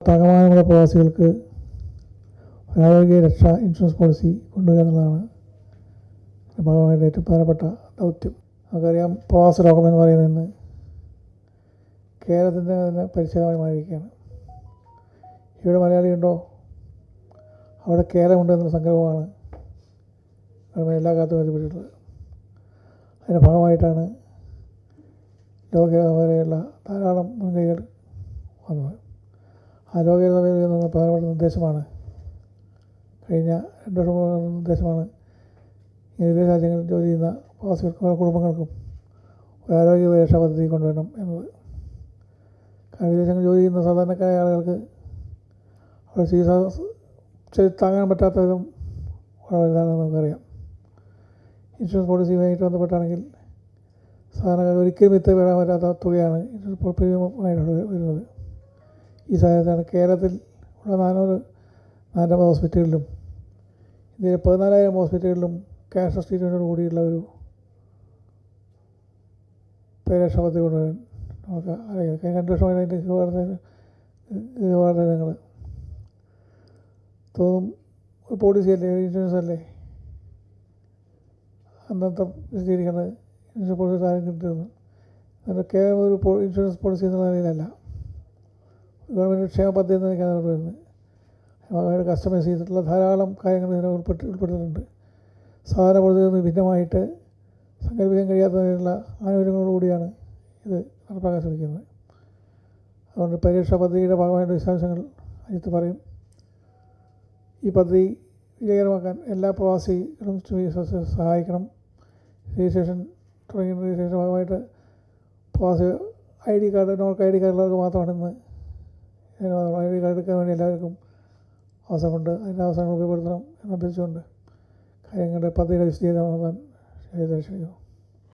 താങ്ങാനുള്ള പ്രവാസികൾക്ക് ആരോഗ്യ രക്ഷാ ഇൻഷുറൻസ് പോളിസി കൊണ്ടുവരിക എന്നുള്ളതാണ് ഭാഗമായിട്ട് ഏറ്റവും പ്രധാനപ്പെട്ട ദൗത്യം. നമുക്കറിയാം പ്രവാസ രോഗം എന്ന് പറയുന്നത് ഇന്ന് കേരളത്തിന്റെ തന്നെ പരിചയമായി മാറിയിരിക്കുകയാണ് ഇവിടെ മലയാളിയുണ്ടോ അവിടെ കേരളമുണ്ട് എന്നുള്ള സങ്കല്പമാണ് ഗവൺമെന്റ് എല്ലാ കാലത്തും ബന്ധപ്പെട്ടിട്ടുള്ളത് അതിന്റെ ഭാഗമായിട്ടാണ് ലോക വരെയുള്ള ധാരാളം മുൻകൈകൾ ആ ലോക സഭയിൽ പ്രധാനപ്പെട്ട നിർദ്ദേശമാണ്. കഴിഞ്ഞ രണ്ട് വർഷം നിർദ്ദേശമാണ്. വിദേശ രാജ്യങ്ങളിൽ ജോലി ചെയ്യുന്ന പ്രവാസികൾക്കും കുടുംബങ്ങൾക്കും ഒരു ആരോഗ്യ പരിരക്ഷാ പദ്ധതി കൊണ്ടുവരണം എന്നത്. കാരണം വിദേശങ്ങളിൽ ജോലി ചെയ്യുന്ന സാധാരണക്കാരായ ആളുകൾക്ക് അവർ ചികിത്സ താങ്ങാൻ പറ്റാത്ത വിധം വലുതാണെന്ന് നമുക്കറിയാം. ഇൻഷുറൻസ് പോളിസിയുമായിട്ട് ബന്ധപ്പെട്ടാണെങ്കിൽ സാധാരണക്കാർ ഒരിക്കലും വിത്ത് വീഴാൻ പറ്റാത്ത തുകയാണ് ഇൻഷുറൻസ് പ്രീമിയമായിട്ട് വരുന്നത്. ഈ സാഹചര്യത്തിലാണ് കേരളത്തിൽ ഉള്ള നാനൂറ് നാനൂറ് ഹോസ്പിറ്റലുകളിലും ഇന്ത്യയിലെ പതിനാലായിരം ഹോസ്പിറ്റലുകളിലും ക്യാൻസർ ട്രീറ്റ്മെന്റോട് കൂടിയുള്ള ഒരു പരിരക്ഷാ പദ്ധതി കൊണ്ടുവരാൻ നമുക്ക് അറിയാം. കഴിഞ്ഞ രണ്ട് വർഷമായി അതിന്റെ വാർത്തകൾ തോന്നും ഒരു പോളിസി അല്ലേ ഇൻഷുറൻസ് അല്ലേ? അന്നത്തെ വിശദീകരിക്കുന്നത് ഇൻഷുറൻസ് പോളിസി ആരും കിട്ടുന്നു അത് കേവലം ഒരു ഇൻഷുറൻസ് പോളിസി എന്നുള്ള നിലയിലല്ല. ഗവൺമെന്റ് ക്ഷേമ പദ്ധതി എന്നൊക്കെയാണ് അവർ കൊണ്ട് വരുന്നത്. അവരുടെ കസ്റ്റമൈസ് ചെയ്തിട്ടുള്ള ധാരാളം കാര്യങ്ങൾ ഇതിനെ ഉൾപ്പെട്ട് ഉൾപ്പെട്ടിട്ടുണ്ട് സാധാരണ പദ്ധതിയിൽ നിന്ന് ഭിന്നമായിട്ട് സങ്കല്പിക്കാൻ കഴിയാത്ത തരത്തിലുള്ള ആനുകൂല്യങ്ങളോടുകൂടിയാണ് ഇത് നടപ്പാക്കാൻ ശ്രമിക്കുന്നത്. അതുകൊണ്ട് പരീക്ഷാ പദ്ധതിയുടെ ഭാഗമായിട്ട് വിശദാംശങ്ങൾ അജിത്ത് പറയും. ഈ പദ്ധതി വിജയകരമാക്കാൻ എല്ലാ പ്രവാസികളും സഹായിക്കണം. രജിസ്ട്രേഷൻ തുടങ്ങിയ രജിസ്ട്രേഷൻ ഭാഗമായിട്ട് പ്രവാസി I D card Norka I D കാർഡുള്ളവർക്ക് മാത്രമാണ് ഇന്ന് എടുക്കാൻ വേണ്ടി എല്ലാവർക്കും അവസരമുണ്ട് അതിന്റെ അവസരങ്ങൾ ഉപയോഗപ്പെടുത്തണം എന്ന് അഭ്യർത്ഥിച്ചുകൊണ്ട് കാര്യങ്ങളുടെ പദ്ധതിയുടെ വിശദീകരണം നൽകാൻ ക്ഷണിക്കുന്നു